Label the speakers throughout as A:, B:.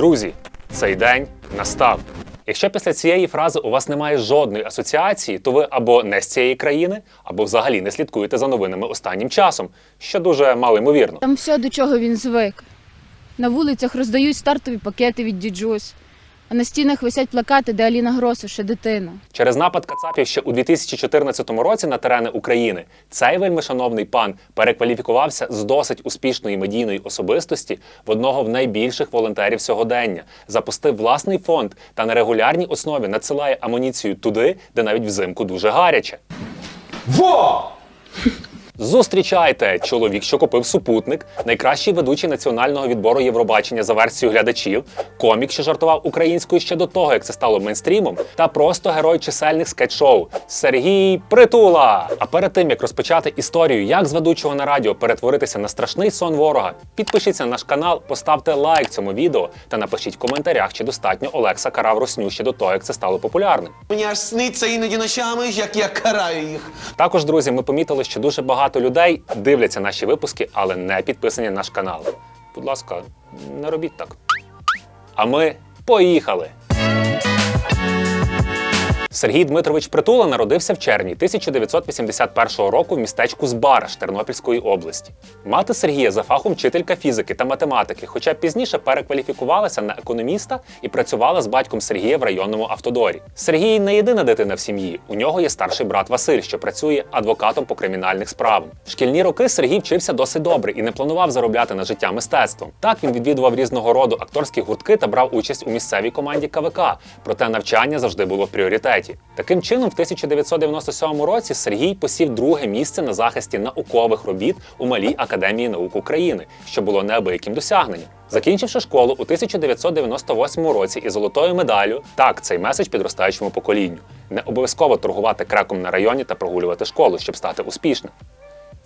A: Друзі, цей день настав. Якщо після цієї фрази у вас немає жодної асоціації, то ви або не з цієї країни, або взагалі не слідкуєте за новинами останнім часом, що дуже мало ймовірно.
B: Там все, до чого він звик. На вулицях роздають стартові пакети від діджус, а на стінах висять плакати, де Аліна Гросу ще дитина.
A: Через напад Кацапів ще у 2014 році на терени України цей вельмишановний пан перекваліфікувався з досить успішної медійної особистості в одного в найбільших волонтерів сьогодення, запустив власний фонд та на регулярній основі надсилає амуніцію туди, де навіть взимку дуже гаряче.
C: Во!
A: Зустрічайте чоловік, що купив супутник, найкращий ведучий національного відбору Євробачення за версією глядачів, комік, що жартував українською ще до того, як це стало мейнстрімом, та просто герой чисельних скетч-шоу Сергій Притула. А перед тим як розпочати історію, як з ведучого на радіо перетворитися на страшний сон ворога, підпишіться на наш канал, поставте лайк цьому відео та напишіть в коментарях, чи достатньо Олекса карав росню ще до того, як це стало популярним.
C: Мені аж сниться іноді ночами, як я караю їх.
A: Також, друзі, ми помітили, що дуже багато людей дивляться наші випуски, але не підписані на наш канал. Будь ласка, не робіть так. А ми поїхали! Сергій Дмитрович Притула народився в червні 1981 року в містечку Збараш Тернопільської області. Мати Сергія за фахом вчителька фізики та математики, хоча пізніше перекваліфікувалася на економіста і працювала з батьком Сергія в районному автодорі. Сергій не єдина дитина в сім'ї. У нього є старший брат Василь, що працює адвокатом по кримінальних справах. В шкільні роки Сергій вчився досить добре і не планував заробляти на життя мистецтвом. Так він відвідував різного роду акторські гуртки та брав участь у місцевій команді КВК. Проте навчання завжди було в пріоритеті. Таким чином, в 1997 році Сергій посів друге місце на захисті наукових робіт у Малій академії наук України, що було неабияким досягненням. Закінчивши школу у 1998 році із золотою медаллю, так цей меседж підростаючому поколінню. Не обов'язково торгувати креком на районі та прогулювати школу, щоб стати успішним.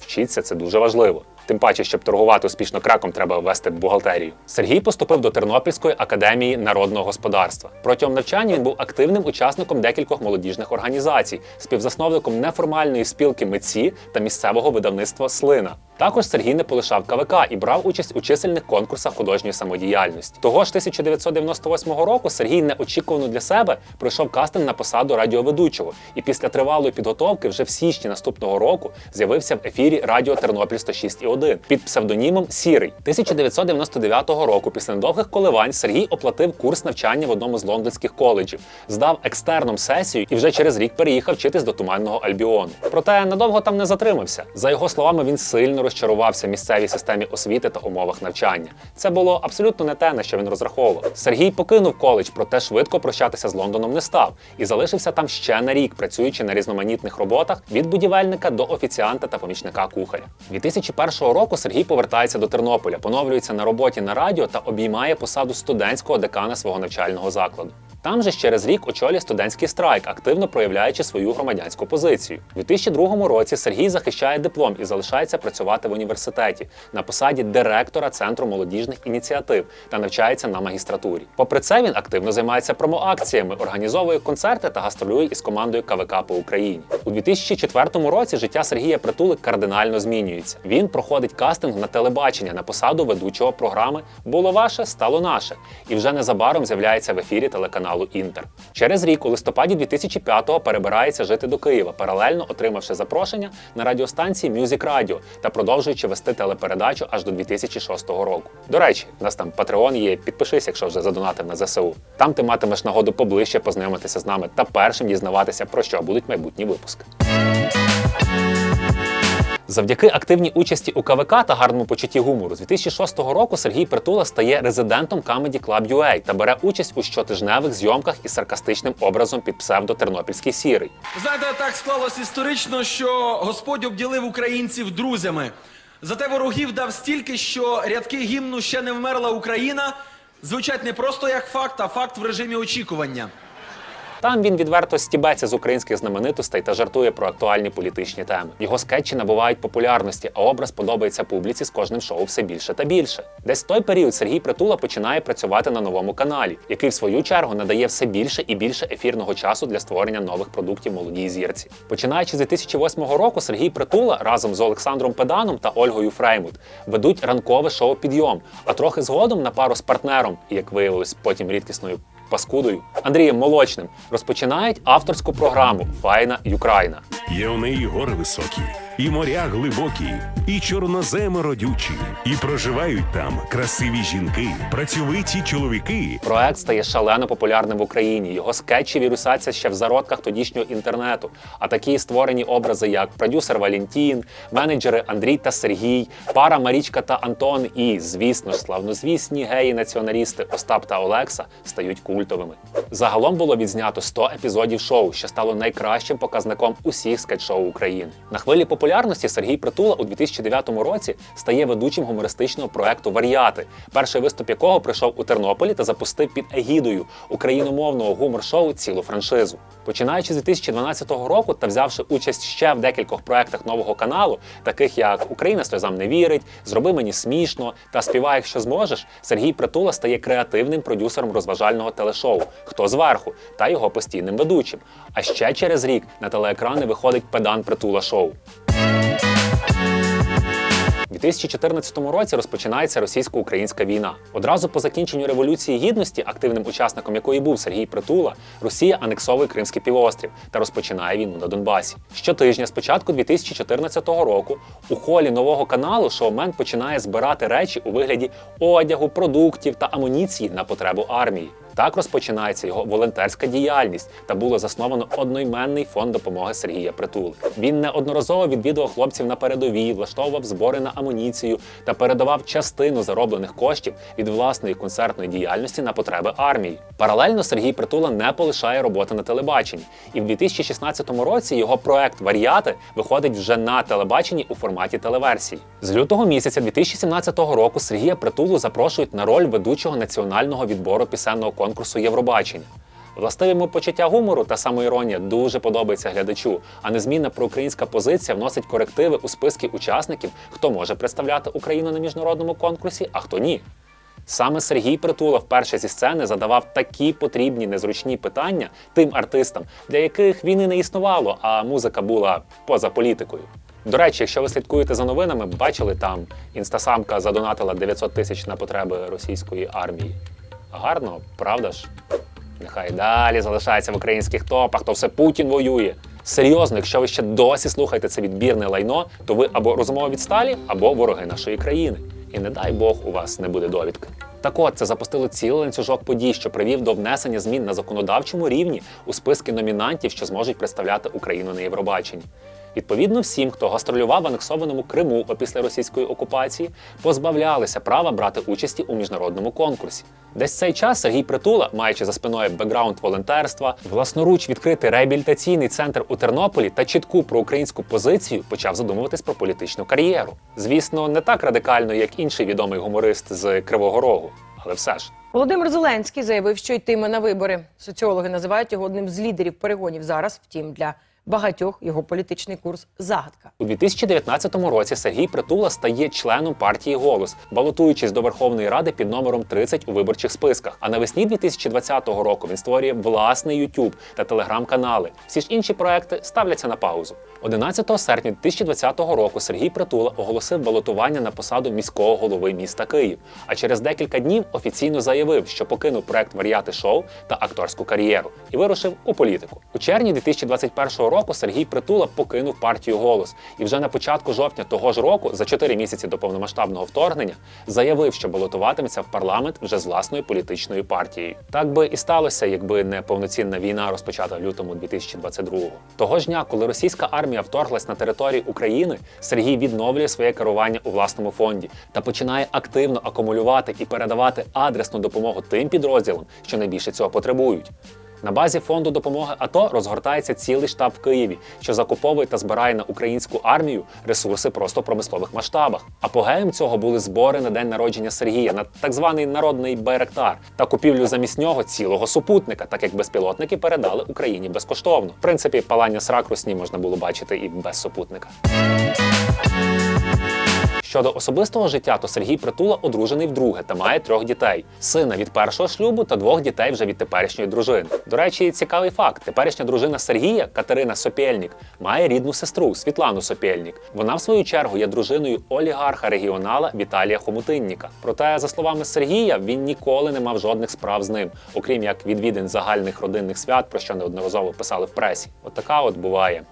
A: Вчіться це дуже важливо. Тим паче, щоб торгувати успішно краком, треба ввести бухгалтерію. Сергій поступив до Тернопільської академії народного господарства. Протягом навчання він був активним учасником декількох молодіжних організацій, співзасновником неформальної спілки митці та місцевого видавництва Слина. Також Сергій не полишав КВК і брав участь у чисельних конкурсах художньої самодіяльності. Того ж 1998 року Сергій неочікувано для себе пройшов кастинг на посаду радіоведучого, і після тривалої підготовки вже в січні наступного року з'явився в ефірі Радіо Тернопіль 106,1 під псевдонімом Сірий. 1999 року, після недовгих коливань, Сергій оплатив курс навчання в одному з лондонських коледжів, здав екстерном сесію і вже через рік переїхав вчитись до туманного Альбіону. Проте надовго там не затримався. За його словами, він сильно розчарувався місцевій системі освіти та умовах навчання. Це було абсолютно не те, на що він розраховував. Сергій покинув коледж, проте швидко прощатися з Лондоном не став і залишився там ще на рік, працюючи на різноманітних роботах від будівельника до офіціанта та помічника кухаря. 2001 року Сергій повертається до Тернополя, поновлюється на роботі на радіо та обіймає посаду студентського декана свого навчального закладу. Там же через рік очолює студентський страйк, активно проявляючи свою громадянську позицію. У 2002 році Сергій захищає диплом і залишається працювати в університеті на посаді директора центру молодіжних ініціатив та навчається на магістратурі. Попри це, він активно займається промоакціями, організовує концерти та гастролює із командою КВК по Україні. У 2004 році життя Сергія Притули кардинально змінюється. Він проходить кастинг на телебачення на посаду ведучого програми Було ваше, стало наше, і вже незабаром з'являється в ефірі телеканалу Інтер. Через рік, у листопаді 2005-го, перебирається жити до Києва, паралельно отримавши запрошення на радіостанції Music Radio та продовжуючи вести телепередачу аж до 2006 року. До речі, у нас там Patreon є. Підпишись, якщо вже задонатив на ЗСУ. Там ти матимеш нагоду поближче познайомитися з нами та першим дізнаватися, про що будуть майбутні випуски. Завдяки активній участі у КВК та гарному почутті гумору з 2006 року Сергій Притула стає резидентом Comedy Club UA та бере участь у щотижневих зйомках із саркастичним образом під псевдо Тернопільський сірий.
D: Знаєте, так склалось історично, що Господь обділив українців друзями. Зате ворогів дав стільки, що рядки гімну ще не вмерла Україна звучать не просто як факт, а факт в режимі очікування.
A: Там він відверто стібеться з українських знаменитостей та жартує про актуальні політичні теми. Його скетчі набувають популярності, а образ подобається публіці з кожним шоу все більше та більше. Десь в той період Сергій Притула починає працювати на новому каналі, який в свою чергу надає все більше і більше ефірного часу для створення нових продуктів молодій зірці. Починаючи з 2008 року, Сергій Притула разом з Олександром Педаном та Ольгою Фреймут ведуть ранкове шоу Підйом. А трохи згодом на пару з партнером, як виявилось, потім рідкісною паскудою Андрієм Молочним розпочинають авторську програму Файна Юкраїна.
E: Є у неї гори високі, і моря глибокі, і чорноземи родючі, і проживають там красиві жінки, працьовиті чоловіки.
A: Проект стає шалено популярним в Україні. Його скетчі вірусяться ще в зародках тодішнього інтернету. А такі створені образи, як продюсер Валентін, менеджери Андрій та Сергій, пара Марічка та Антон, і, звісно славнозвісні геї-націоналісти Остап та Олекса стають культовими. Загалом було відзнято 100 епізодів шоу, що стало найкращим показником усіх скетч-шоу України. На хвилі популярності Сергій Притула у 2009 році стає ведучим гумористичного проекту Варіати, перший виступ якого прийшов у Тернополі та запустив під егідою україномовного гумор-шоу цілу франшизу. Починаючи з 2012 року та взявши участь ще в декількох проектах нового каналу, таких як Україна сльозам не вірить, Зроби мені смішно та співай, якщо зможеш, Сергій Притула стає креативним продюсером розважального телешоу Хто зверху та його постійним ведучим. А ще через рік на телеекрани виходить Педан Притула Шоу. У 2014 році розпочинається російсько-українська війна. Одразу по закінченню революції гідності, активним учасником якої був Сергій Притула, Росія анексовує Кримський півострів та розпочинає війну на Донбасі. Щотижня, з початку 2014 року, у холі нового каналу шоумен починає збирати речі у вигляді одягу, продуктів та амуніції на потребу армії. Так розпочинається його волонтерська діяльність та було засновано одноіменний фонд допомоги Сергія Притули. Він неодноразово відвідував хлопців на передовій, влаштовував збори на амуніцію та передавав частину зароблених коштів від власної концертної діяльності на потреби армії. Паралельно Сергій Притула не полишає роботи на телебаченні, і в 2016 році його проект Варіати виходить вже на телебаченні у форматі телеверсії. З лютого місяця 2017 року Сергія Притулу запрошують на роль ведучого національного відбору пісенного конкурсу Євробачення. Властиве йому почуття гумору та самоіронія дуже подобається глядачу, а незмінна проукраїнська позиція вносить корективи у списки учасників, хто може представляти Україну на міжнародному конкурсі, а хто ні. Саме Сергій Притула вперше зі сцени задавав такі потрібні незручні питання тим артистам, для яких війни не існувало, а музика була поза політикою. До речі, якщо ви слідкуєте за новинами, бачили там інстасамка задонатила 900 тисяч на потреби російської армії. Гарно, правда ж? Нехай далі залишається в українських топах, то все Путін воює. Серйозно, якщо ви ще досі слухаєте це відбірне лайно, то ви або розумово відсталі, або вороги нашої країни. І не дай Бог у вас не буде довідки. Так от це запустило цілий ланцюжок подій, що привів до внесення змін на законодавчому рівні у списки номінантів, що зможуть представляти Україну на Євробаченні. Відповідно, всім, хто гастролював в анексованому Криму опісля російської окупації, позбавлялися права брати участі у міжнародному конкурсі. Десь цей час Сергій Притула, маючи за спиною бекграунд волонтерства, власноруч відкрити реабілітаційний центр у Тернополі та чітку проукраїнську позицію, почав задумуватись про політичну кар'єру. Звісно, не так радикально, як інший відомий гуморист з Кривого Рогу, але все ж.
F: Володимир Зеленський заявив, що йтиме на вибори. Соціологи називають його одним з лідерів перегонів зараз. Втім, для багатьох його політичний курс загадка.
A: У 2019 році Сергій Притула стає членом партії Голос, балотуючись до Верховної Ради під номером 30 у виборчих списках. А навесні 2020 року він створює власний YouTube та телеграм-канали. Всі ж інші проекти ставляться на паузу. 11 серпня 2020 року Сергій Притула оголосив балотування на посаду міського голови міста Київ. А через декілька днів офіційно заявив, що покинув проект Варіати шоу та акторську кар'єру і вирушив у політику. У червні 2021 року Сергій Притула покинув партію голос і вже на початку жовтня того ж року, за 4 місяці до повномасштабного вторгнення, заявив, що балотуватиметься в парламент вже з власною політичною партією. Так би і сталося, якби не повноцінна війна розпочата в лютому 2022-го. Того ж дня, коли російська армія вторглась на територію України, Сергій відновлює своє керування у власному фонді та починає активно акумулювати і передавати адресну допомогу тим підрозділам, що найбільше цього потребують. На базі фонду допомоги АТО розгортається цілий штаб в Києві, що закуповує та збирає на українську армію ресурси просто в промислових масштабах. Апогеєм цього були збори на день народження Сергія на так званий народний байрактар та купівлю замість нього цілого супутника, так як безпілотники передали Україні безкоштовно. В принципі, палання срак русні можна було бачити і без супутника. Щодо особистого життя, то Сергій Притула одружений вдруге та має трьох дітей: сина від першого шлюбу та двох дітей вже від теперішньої дружини. До речі, цікавий факт: теперішня дружина Сергія, Катерина Сопєльнік, має рідну сестру Світлану Сопєльнік. Вона, в свою чергу, є дружиною олігарха регіонала Віталія Хомутинніка. Проте, за словами Сергія, він ніколи не мав жодних справ з ним, окрім як відвідин загальних родинних свят, про що неодноразово писали в пресі. От от буває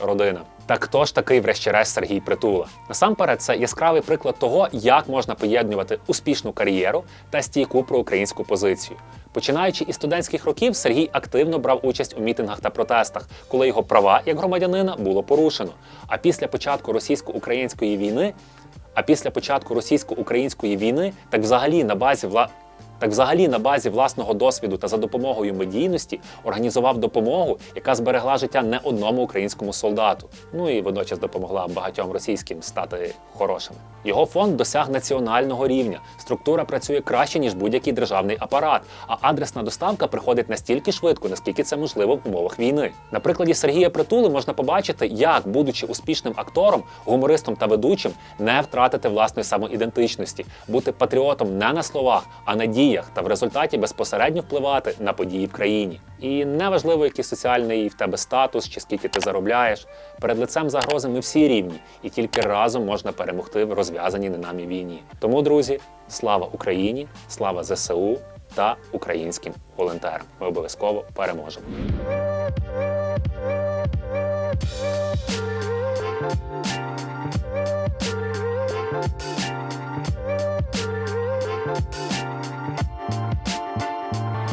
A: родина. Так хто ж такий, врешті-решт, Сергій Притула? Насамперед, це яскравий приклад того, як можна поєднувати успішну кар'єру та стійку проукраїнську позицію. Починаючи із студентських років, Сергій активно брав участь у мітингах та протестах, коли його права як громадянина було порушено. А після початку російсько-української війни, а після початку російсько-української війни, так взагалі на базі вла... Так, взагалі, на базі власного досвіду та за допомогою медійності організував допомогу, яка зберегла життя не одному українському солдату. Ну і водночас допомогла багатьом російським стати хорошими. Його фонд досяг національного рівня. Структура працює краще ніж будь-який державний апарат, а адресна доставка приходить настільки швидко, наскільки це можливо в умовах війни. На прикладі Сергія Притули можна побачити, як, будучи успішним актором, гумористом та ведучим, не втратити власної самоідентичності, бути патріотом не на словах, а на діях, та в результаті безпосередньо впливати на події в країні. І неважливо, який соціальний в тебе статус чи скільки ти заробляєш. Перед лицем загрози ми всі рівні, і тільки разом можна перемогти в розв'язаній нами війні. Тому, друзі, слава Україні, слава ЗСУ та українським волонтерам. Ми обов'язково переможемо.